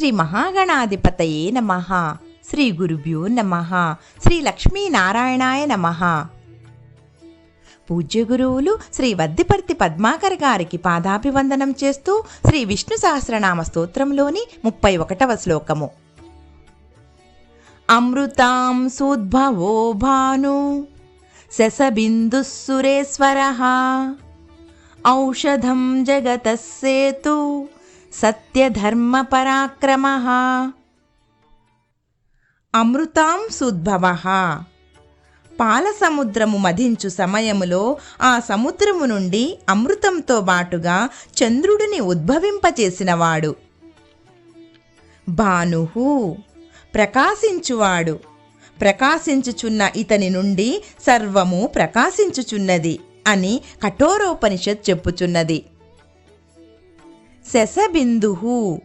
శ్రీ మహాగణాధిపతయే నమ. శ్రీ గురుభ్యో నమ. శ్రీ లక్ష్మీనారాయణాయ నమ. పూజ్య గురువులు శ్రీ వద్దిపర్తి పద్మాకర్ గారికి పాదాభివందనం చేస్తూ శ్రీ విష్ణు సహస్రనామ స్తోత్రంలోని ముప్పై ఒకటవ శ్లోకము. అమృతాం సూద్భవో భాను శసబిందు సురేశ్వర ఔషధం జగత సేతు సత్యధర్మ పరాక్రమ అమృతాం సుద్భవ. పాలసముద్రము మధించు సమయములో ఆ సముద్రము నుండి అమృతంతో బాటుగా చంద్రుడిని ఉద్భవింపచేసినవాడు. భానుహు ప్రకాశించువాడు. ప్రకాశించుచున్న ఇతని నుండి సర్వము ప్రకాశించుచున్నది అని కఠోరోపనిషత్ చెప్పుచున్నది. శశబిందుహు.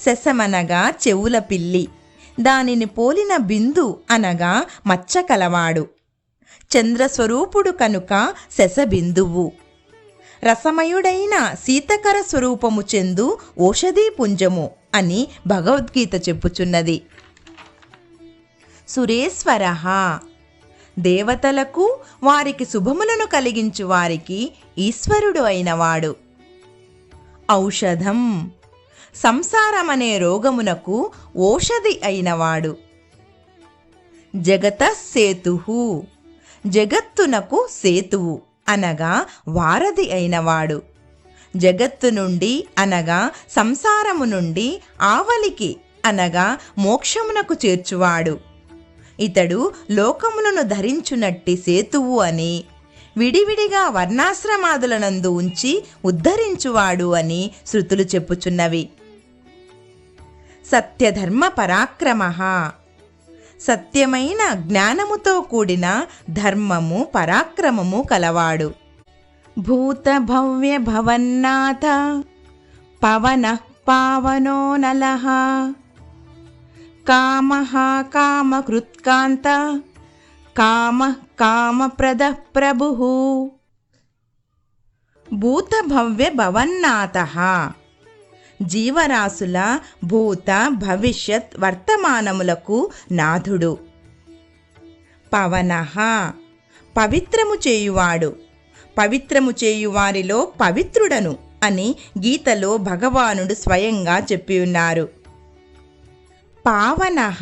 శశమనగా చెవుల పిల్లి. దానిని పోలిన బిందు అనగా మచ్చ కలవాడు చంద్రస్వరూపుడు కనుక శశబిందువు. రసమయుడైన సీతకర స్వరూపము చెందు ఓషధీ పుంజము అని భగవద్గీత చెప్పుచున్నది. సురేశ్వర. దేవతలకు వారికి శుభములను కలిగించు వారికి ఈశ్వరుడు అయినవాడు. ఔషధం. సంసారమనే రోగమునకు ఓషధి అయినవాడు. జగత సేతు జగత్తునకు సేతువు అనగా వారధి అయినవాడు. జగత్తు నుండి అనగా సంసారము నుండి ఆవలికి అనగా మోక్షమునకు చేర్చువాడు. ఇతడు లోకములను ధరించునట్టి సేతువు అని విడివిడిగా వర్ణాశ్రమాదులనందు ఉంచి ఉద్ధరించువాడు అని శృతులు చెప్పుచున్నవి. సత్యధర్మ పరాక్రమ. సత్యమైన జ్ఞానముతో కూడిన ధర్మము పరాక్రమము కలవాడు. భూత భవ్య భవన్నాథ పవన పావనో నలః. కామ కామకృత్కాంత కామ కామప్రద ప్రభు భూతభవ్య భవన్నాథ జీవరాశుల భూత భవిష్యత్ వర్తమానములకు నాథుడు. పవన పవిత్రము చేయువాడు. పవిత్రము చేయువారిలో పవిత్రుడను అని గీతలో భగవానుడు స్వయంగా చెప్పి ఉన్నారు. పావన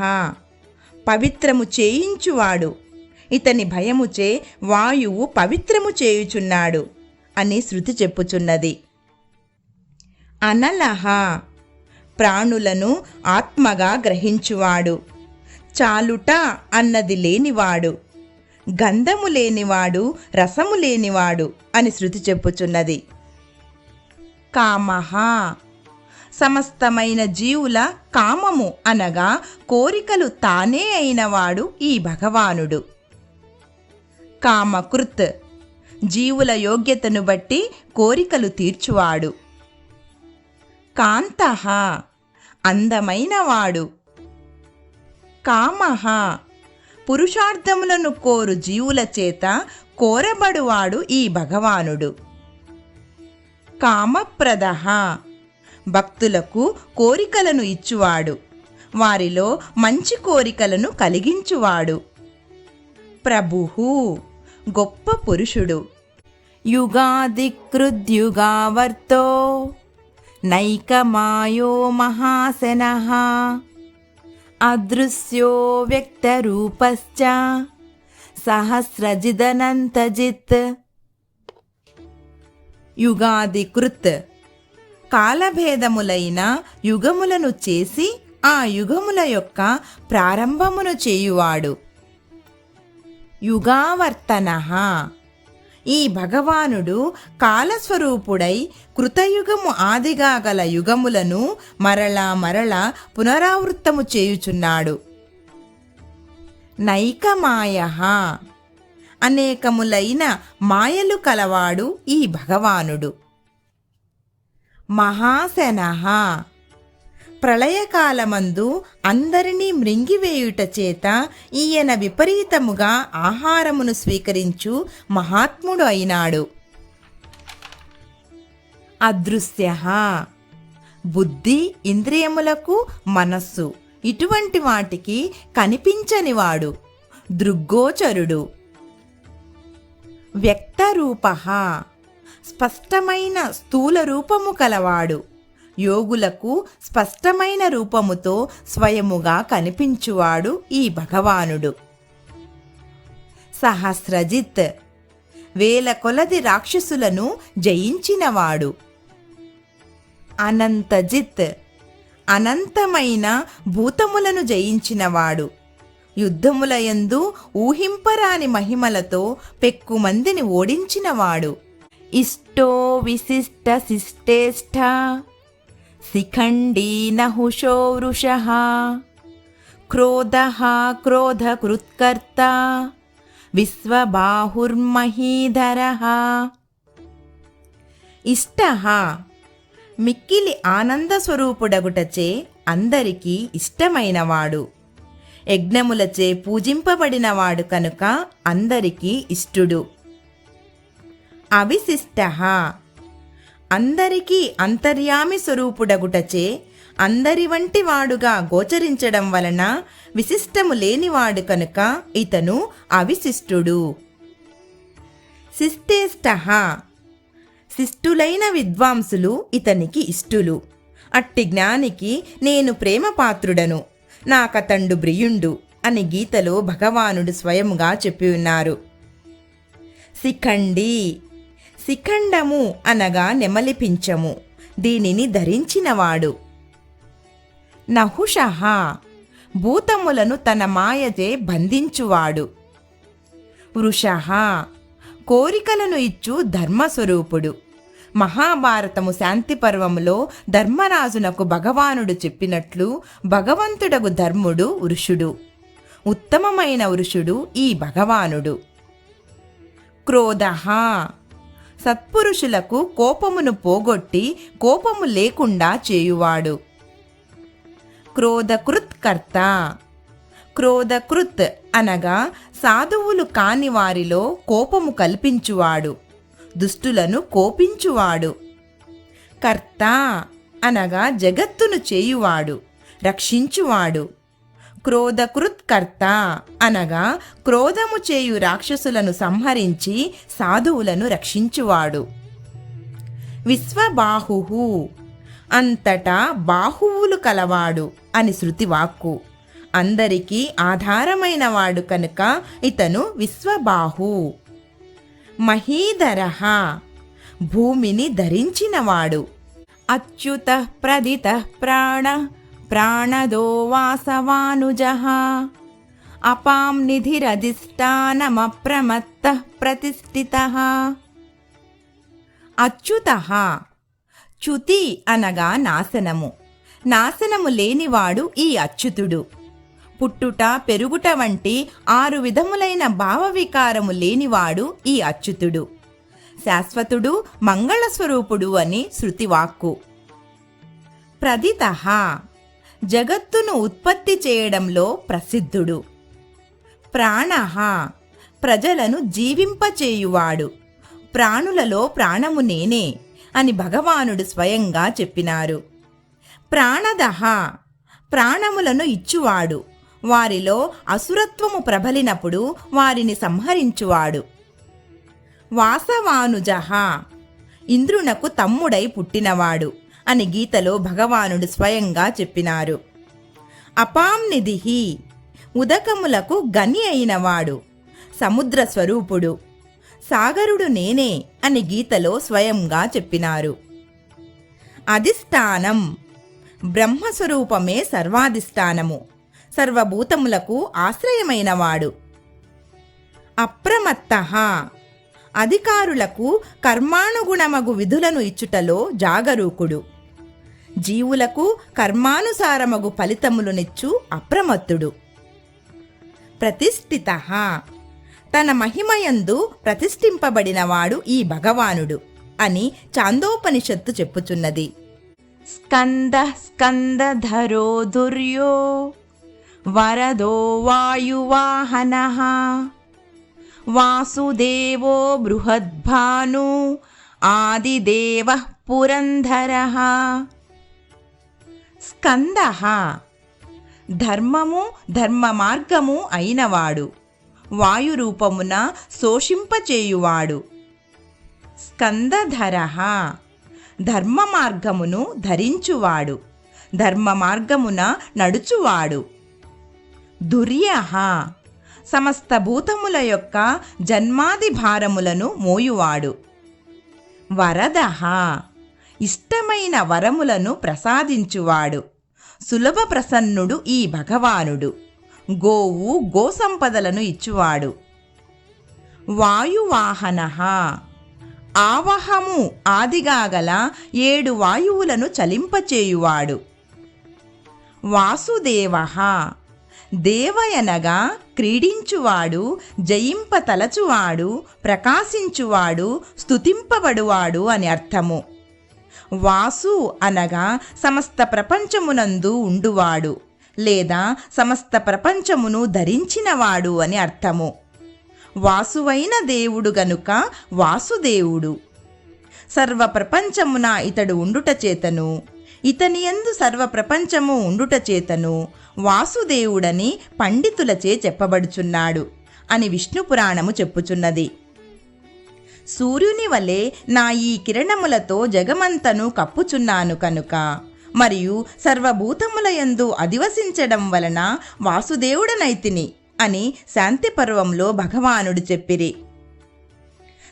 పవిత్రము చేయించువాడు. ఇతని భయముచే వాయువు పవిత్రము చేయుచున్నాడు అని శృతి చెప్పుచున్నది. అనలహ. ప్రాణులను ఆత్మగా గ్రహించువాడు. చాలుట అన్నది లేనివాడు. గంధము లేనివాడు రసము లేనివాడు అని శృతి చెప్పుచున్నది. కామహ. సమస్తమైన జీవుల కామము అనగా కోరికలు తానే అయినవాడు ఈ భగవానుడు. కామకృత్. జీవుల యోగ్యతను బట్టి కోరికలు తీర్చువాడు. కాంతః అందమైనవాడు. కామః పురుషార్థములను కోరు జీవుల చేత కోరబడువాడు ఈ భగవానుడు. కామప్రద భక్తులకు కోరికలను ఇచ్చువాడు. వారిలో మంచి కోరికలను కలిగించువాడు. ప్రభుహు గొప్ప పురుషుడు. యుగాదికృద్యుగావర్తో నైకమాయో మహాశన అదృశ్యో వ్యక్తరూపశ్చ సహస్రజిదనంతజిత్. యుగాదికృత్ కాలభేదములైన యుగములను చేసి ఆ యుగముల యొక్క ప్రారంభమును చేయువాడు. యుగావర్తన. ఈ భగవానుడు కాలస్వరూపుడై కృతయుగము ఆదిగా గల యుగములను మరలా మరలా పునరావృత్తము చేయుచున్నాడు. నైకమాయ. అనేకములైన మాయలు కలవాడు ఈ భగవానుడు. మహాశనః. ప్రళయకాలమందు అందరినీ మృంగివేయుట చేత ఈయన విపరీతముగా ఆహారమును స్వీకరించు మహాత్ముడు అయినాడు. అదృశ్య. బుద్ధి ఇంద్రియములకు మనస్సు. ఇటువంటి వాటికి కనిపించనివాడు దృగ్గోచరుడు. వ్యక్తరూప. స్పష్టమైన స్థూల రూపము కలవాడు. యోగులకు స్పష్టమైన రూపముతో స్వయముగా కనిపించువాడు ఈ భగవానుడు. సహస్రజిత్ వేల కొలది రాక్షసులను జయించినవాడు. అనంతజిత్ అనంతమైన భూతములను జయించినవాడు. యుద్ధములయందు ఊహింపరాని మహిమలతో పెక్కుమందిని ఓడించినవాడు. ఇష్టో విశిష్ట శిష్టేష్ట శిఖండీ నహుషో వృష క్రోధ క్రోధకృత్కర్త విశ్వబాహుర్మహీధర ఇష్ట మిక్కిలి ఆనందస్వరూపుడగుటచే అందరికీ ఇష్టమైనవాడు. యజ్ఞములచే పూజింపబడినవాడు కనుక అందరికీ ఇష్టుడు. అవిశిష్ట. అందరికీ అంతర్యామి స్వరూపుడగుటచే అందరి వంటి వాడుగా గోచరించడం వలన విశిష్టము లేనివాడు కనుక ఇతను అవిశిష్టుడు. శిష్టేష్ట. శిష్టులైన విద్వాంసులు ఇతనికి ఇష్టులు. అట్టి జ్ఞానికి నేను ప్రేమపాత్రుడను. నాకతండు బ్రియుండు అని గీతలో భగవానుడు స్వయముగా చెప్పి ఉన్నారు. శిఖండి. శిఖండము అనగా నెమలిపించము. దీనిని ధరించినవాడు. నహుషః భూతములను తన మాయజే బంధించువాడు. వృషః కోరికలను ఇచ్చు ధర్మస్వరూపుడు. మహాభారతము శాంతి పర్వములో ధర్మరాజునకు భగవానుడు చెప్పినట్లు భగవంతుడగు ధర్ముడు వృషుడు. ఉత్తమమైన వృషుడు ఈ భగవానుడు. క్రోధ సత్పురుషులకు కోపమును పోగొట్టి కోపము లేకుండా చేయువాడు. క్రోధకృత్కర్త. క్రోధకృత్ అనగా సాధువులు కాని వారిలో కోపము కల్పించువాడు. దుష్టులను కోపించువాడు. కర్త అనగా జగత్తును చేయువాడు. రక్షించువాడు. క్రోధకృత్కర్త అనగా క్రోధము చేయు రాక్షసులను సంహరించి సాధువులను రక్షించువాడు. విశ్వబాహు అంతటా బాహువులు కలవాడు అని శృతివాక్కు. అందరికీ ఆధారమైన వాడు కనుక ఇతను విశ్వబాహు. మహీధర భూమిని ధరించినవాడు. అచ్యుత ప్రదిత ప్రాణ ప్రాణదో వాసవానుజ అపాం నిధిరధిష్టానమప్రమత్త ప్రతిష్ఠిత అచ్యుత చ్యుతి అనగా నాశనము. నాశనము లేనివాడు ఈ అచ్యుతుడు. పుట్టుట పెరుగుట వంటి ఆరు విధములైన భావవికారము లేనివాడు ఈ అచ్యుతుడు. శాశ్వతుడు మంగళస్వరూపుడు అని శృతివాక్కు. ప్రదిత జగత్తును ఉత్పత్తి చేయడంలో ప్రసిద్ధుడు. ప్రాణ ప్రజలను జీవింపచేయువాడు. ప్రాణులలో ప్రాణము నేనే అని భగవానుడు స్వయంగా చెప్పినారు. ప్రాణదహ ప్రాణములను ఇచ్చువాడు. వారిలో అసురత్వము ప్రబలినప్పుడు వారిని సంహరించువాడు. వాసవానుజహ ఇంద్రునకు తమ్ముడై పుట్టినవాడు. అని గీతలో భగవానుడు స్వయంగా చెప్పినారు. అపాంనిధిహి ఉదకములకు గని అయినవాడు సముద్ర స్వరూపుడు సాగరుడు నేనే అని గీతలో స్వయంగా చెప్పినారు. అధిష్టానం బ్రహ్మస్వరూపమే సర్వాధిష్టానము సర్వభూతములకు ఆశ్రయమైనవాడు. అప్రమత్త అధికారులకు కర్మానుగుణమగు విధులను ఇచ్చుటలో జాగరూకుడు. జీవులకు కర్మానుసారమగు ఫలితములునిచ్చు అప్రమత్తుడు. ప్రతిష్ఠిత. తన మహిమయందు ప్రతిష్ఠింపబడినవాడు ఈ భగవానుడు అని చాందోపనిషత్తు చెప్పుచున్నది. స్కంద స్కందధరో దుర్యో వరదో వాయువాహన. వాసుదేవో బృహద్భాను ఆదిదేవ పురంధర. స్కంద. ధర్మము ధర్మ మార్గము అయినవాడు. వాయురూపమున శోషింపచేయువాడు. స్కందధర. ధర్మ మార్గమును ధరించువాడు. ధర్మ మార్గమున నడుచువాడు. దుర్యః. సమస్త భూతముల యొక్క జన్మాది భారములను మోయువాడు. వరదః. ఇష్టమైన వరములను ప్రసాదించువాడు. సులభ ప్రసన్నుడు ఈ భగవానుడు. గోవు గోసంపదలను ఇచ్చువాడు. వాయువాహన. ఆవహము ఆదిగా గల ఏడు వాయువులను చలింపచేయువాడు. వాసుదేవ. దేవయనగా క్రీడించువాడు జయింపతలచువాడు ప్రకాశించువాడు స్తుతింపబడువాడు అని అర్థము. వాసు అనగా సమస్త ప్రపంచమునందు ఉండువాడు లేదా సమస్త ప్రపంచమును ధరించినవాడు అని అర్థము. వాసువైన దేవుడు గనుక వాసుదేవుడు. సర్వ ప్రపంచమున ఇతడు ఉండుట చేతను ఇతని ఎందు సర్వ ప్రపంచము ఉండుట చేతను వాసుదేవుడని పండితులచే చెప్పబడుచున్నాడు అని విష్ణు పురాణము చెప్పుచున్నది. సూర్యుని వలె నా ఈ కిరణములతో జగమంతను కప్పుచున్నాను కనుక. మరియు సర్వభూతముల యందు అధివసించడం వలన వాసుదేవుడనైతిని అని శాంతి పర్వంలో భగవానుడు చెప్పిరి.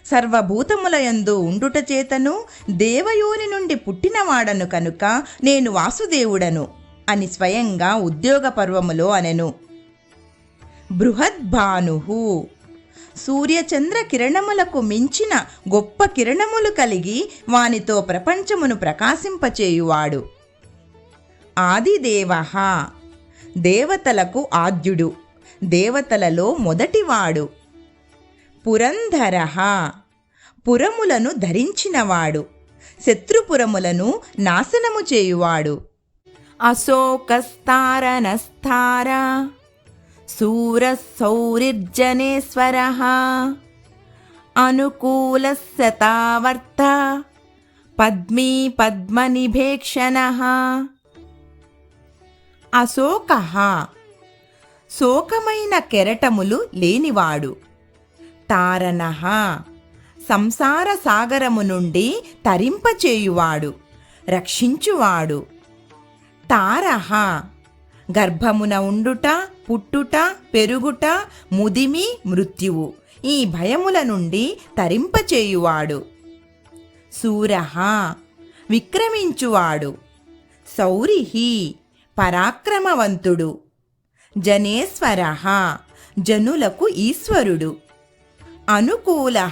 సర్వభూతముల యందు ఉండుట చేతను దేవయోని నుండి పుట్టినవాడను కనుక నేను వాసుదేవుడను అని స్వయంగా ఉద్యోగ పర్వములో అనెను. బృహద్భాను సూర్యచంద్ర కిరణములకు మించిన గొప్ప కిరణములు కలిగి వానితో ప్రపంచమును ప్రకాశింపచేయువాడు. ఆదిదేవ దేవతలకు ఆద్యుడు. దేవతలలో మొదటివాడు. పురంధర పురములను ధరించినవాడు. శత్రుపురములను నాశనము చేయువాడు. అశోకస్తారనస్తారా సూరసౌరిర్జనేశ్వర. అనుకూలశతావర్త పద్మీ పద్మనిభేక్షణ అశోక. శోకమైన కెరటములు లేనివాడు. తారణ. సంసార సాగరము నుండి తరింపచేయువాడు. రక్షించువాడు. తారహ గర్భమున ఉండుట పుట్టుట పెరుగుట ముదిమి మృత్యువు. ఈ భయముల నుండి తరింపచేయువాడు. సూరహ విక్రమించువాడు. సౌరిహి పరాక్రమవంతుడు. జనేశ్వర జనులకు ఈశ్వరుడు. అనుకూల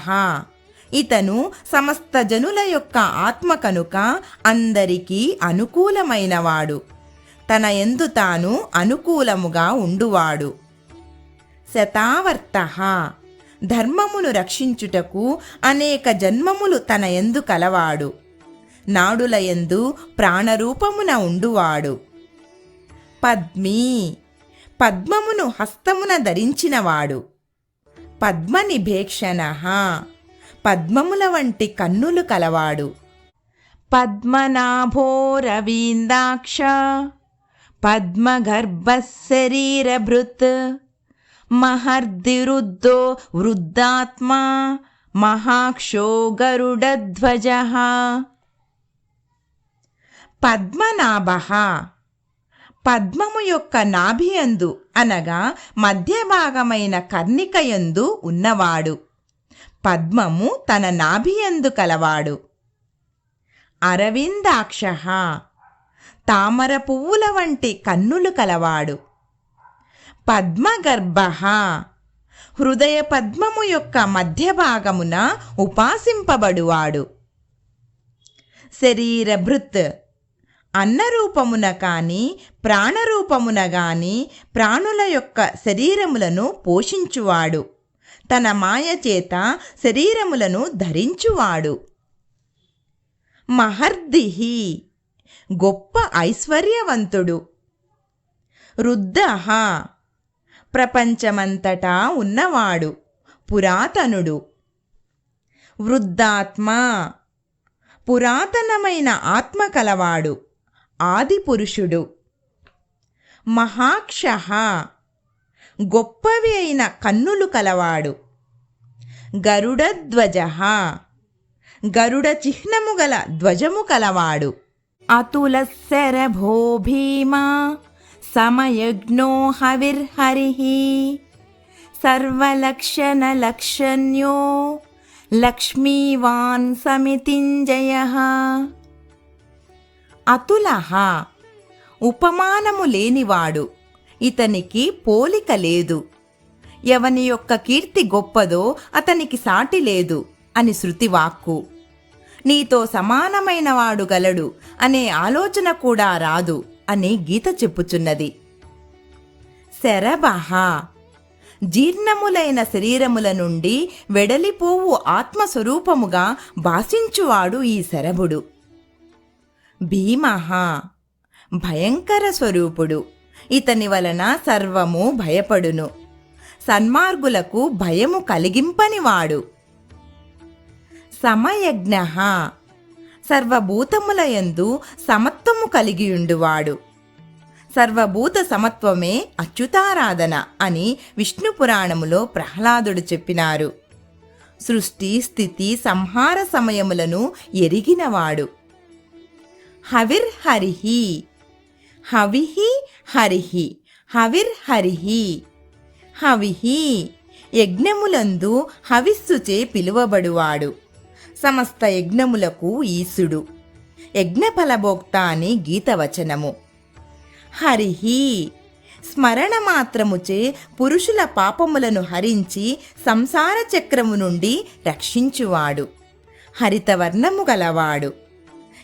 ఇతను సమస్త జనుల యొక్క ఆత్మ కనుక అందరికీ అనుకూలమైనవాడు. తన ఎందు తాను అనుకూలముగా ఉండువాడు. శతావర్త. ధర్మమును రక్షించుటకు అనేక జన్మములు తన ఎందు కలవాడు. నాడుల ఎందు ప్రాణరూపమున ఉండువాడు. పద్మీ. పద్మమును హస్తమున ధరించినవాడు. పద్మనిభేక్షణ. పద్మముల వంటి కన్నులు కలవాడు. పద్మనాభో రవీందాక్ష. పద్మగర్భశరీరభృత్ మహర్దిరుద్ధో వృద్ధాత్మా మహాక్షో గరుడధ్వజ పద్మనాభ పద్మము యొక్క నాభియందు అనగా మధ్య భాగమైన కర్ణికయందు ఉన్నవాడు పద్మము తన నాభియందు కలవాడు అరవిందాక్ష తామర పువ్వుల వంటి కన్నులు కలవాడు. పద్మగర్భ హృదయ పద్మము యొక్క మధ్య భాగమున ఉపాసింపబడువాడు. శరీరభృత్. అన్నరూపమున కాని ప్రాణరూపమున గాని ప్రాణుల యొక్క శరీరములను పోషించువాడు. తన మాయ చేత శరీరములను ధరించువాడు. మహర్దిహి. గొప్ప ఐశ్వర్యవంతుడు. రుద్ధ ప్రపంచమంతటా ఉన్నవాడు పురాతనుడు. వృద్ధాత్మ. పురాతనమైన ఆత్మ కలవాడు ఆది పురుషుడు మహాక్ష గొప్పవి అయిన కన్నులు కలవాడు. గరుడధ్వజ గరుడ చిహ్నము గల ధ్వజము కలవాడు. అతుల శరభో భీమా సమయజ్ఞో హవిర్హరి సర్వలక్షణలక్షణ్యో లక్ష్మీవాన్ సమితింజయ అతుల ఉపమానము లేనివాడు ఇతనికి పోలిక లేదు ఎవని యొక్క కీర్తి గొప్పదో అతనికి సాటి లేదు అని శృతివాక్కు నీతో సమానమైన వాడు గలడు అనే ఆలోచన కూడా రాదు అని గీత చెప్పుచున్నది. శరభ జీర్ణములైన శరీరముల నుండి వెడలిపోవు ఆత్మస్వరూపముగా భాషించువాడు ఈ శరభుడు. భీమహ. భయంకర స్వరూపుడు. ఇతని వలన సర్వము భయపడును. సన్మార్గులకు భయము కలిగింపనివాడు. సమయజ్ఞ. సర్వభూతములయందు సమత్వము కలిగియుండువాడు. సర్వభూత సమత్వమే అచ్యుతారాధన అని విష్ణు పురాణములో ప్రహ్లాదుడు చెప్పినారు. సృష్టి స్థితి సంహార సమయములను ఎరిగినవాడు. హవిర్ హరిహి. హవిహి హరిహి. హవిర్ హరిహి. హవిహి యజ్ఞములందు హవిస్సుచే పిలువబడువాడు. సమస్త యజ్ఞములకు ఈశుడు యజ్ఞఫలభోక్త అని గీతవచనము హరిహి స్మరణ మాత్రముచే పురుషుల పాపములను హరించి సంసార చక్రము నుండి రక్షించువాడు. హరితవర్ణము గలవాడు.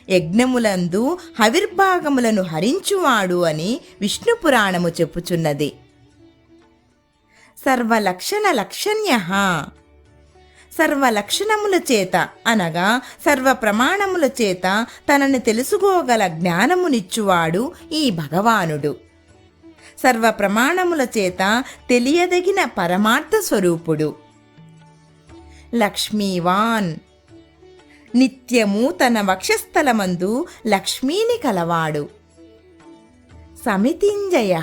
యజ్ఞములందు హవిర్భాగములను హరించువాడు అని విష్ణు పురాణము చెప్పుచున్నది. సర్వలక్షణ లక్షణ్య సర్వలక్షణముల చేత అనగా సర్వ ప్రమాణముల చేత తనని తెలుసుకోగల జ్ఞానమునిచ్చువాడు ఈ భగవానుడు. సర్వ ప్రమాణముల చేత తెలియదగిన పరమార్థ స్వరూపుడు. లక్ష్మీవాన్. నిత్యము తన వక్షస్థలమందు లక్ష్మీని కలవాడు. సమితింజయ.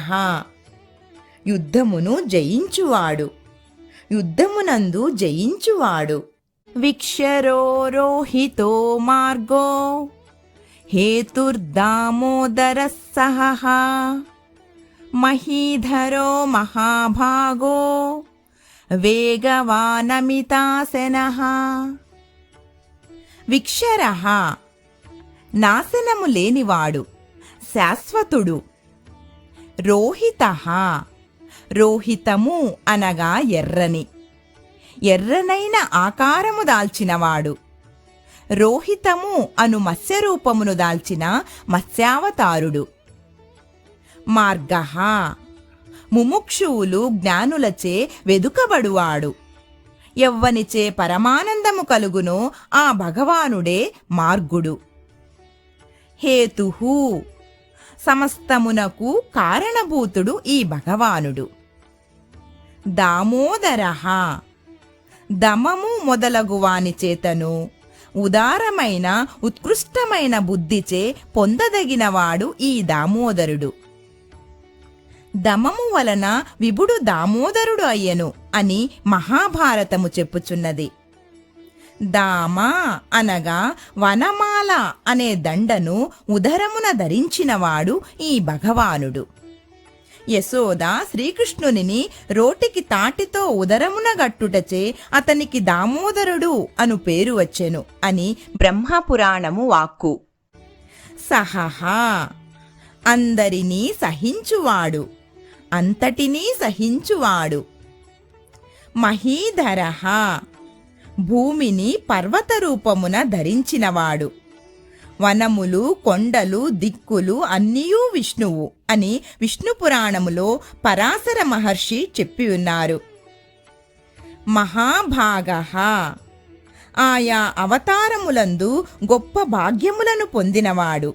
యుద్ధమును జయించువాడు. యుద్ధమునందు జయించువాడు. విక్షరోరోహితో మార్గో హేతుర్దామోదర సహ మహీధరో మహాభాగో వేగవానమితాసనః విక్షర నాశనము లేనివాడు శాశ్వతుడు. రోహిత రోహితము అనగా ఎర్రని. ఎర్రనైన ఆకారము దాల్చినవాడు. రోహితము అను మత్స్యరూపమును దాల్చిన మత్స్యావతారుడు. మార్గ. ముముక్షువులు జ్ఞానులచే వెదుకబడువాడు. ఎవ్వనిచే పరమానందము కలుగునో ఆ భగవానుడే మార్గుడు. హేతుహూ. సమస్తమునకు కారణభూతుడు ఈ భగవానుడు. దామోదర. దమము మొదలగు వాని చేతను ఉదారమైన ఉత్కృష్టమైన బుద్ధిచే పొందదగినవాడు ఈ దామోదరుడు. దమము వలన విభుడు దామోదరుడు అయ్యను అని మహాభారతము చెప్పుచున్నది. దామ అనగా వనమాల అనే దండను ఉదరమున ధరించినవాడు ఈ భగవానుడు. యశోద శ్రీకృష్ణునిని రోటికి తాటితో ఉదరమున గట్టుటచే అతనికి దామోదరుడు అను పేరు వచ్చెను అని బ్రహ్మపురాణము వాక్కు. సహహా అందరినీ సహించువాడు అంతటినీ సహించువాడు. మహీధరహ భూమిని పర్వత రూపమున ధరించినవాడు. వనములు కొండలు దిక్కులు అన్నీయూ విష్ణువు అని విష్ణు పురాణములో పరాశర మహర్షి చెప్పి ఉన్నారు. మహాభాగ. ఆయా అవతారములందు గొప్ప భాగ్యములను పొందినవాడు.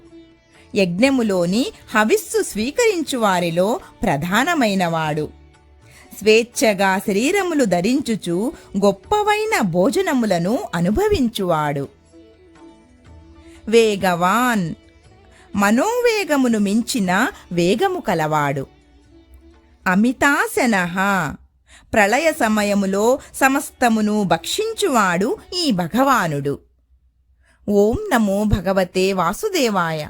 యజ్ఞములోని హవిస్సు స్వీకరించు వారిలో ప్రధానమైనవాడు. స్వేచ్ఛగా శరీరములు ధరించుచు గొప్పవైన భోజనములను అనుభవించువాడు. వేగవాన్. మనోవేగమును మించిన వేగము కలవాడు. అమితాశనహ. ప్రళయ సమయములో సమస్తమును భక్షించువాడు ఈ భగవానుడు. ఓం నమో భగవతే వాసుదేవాయ.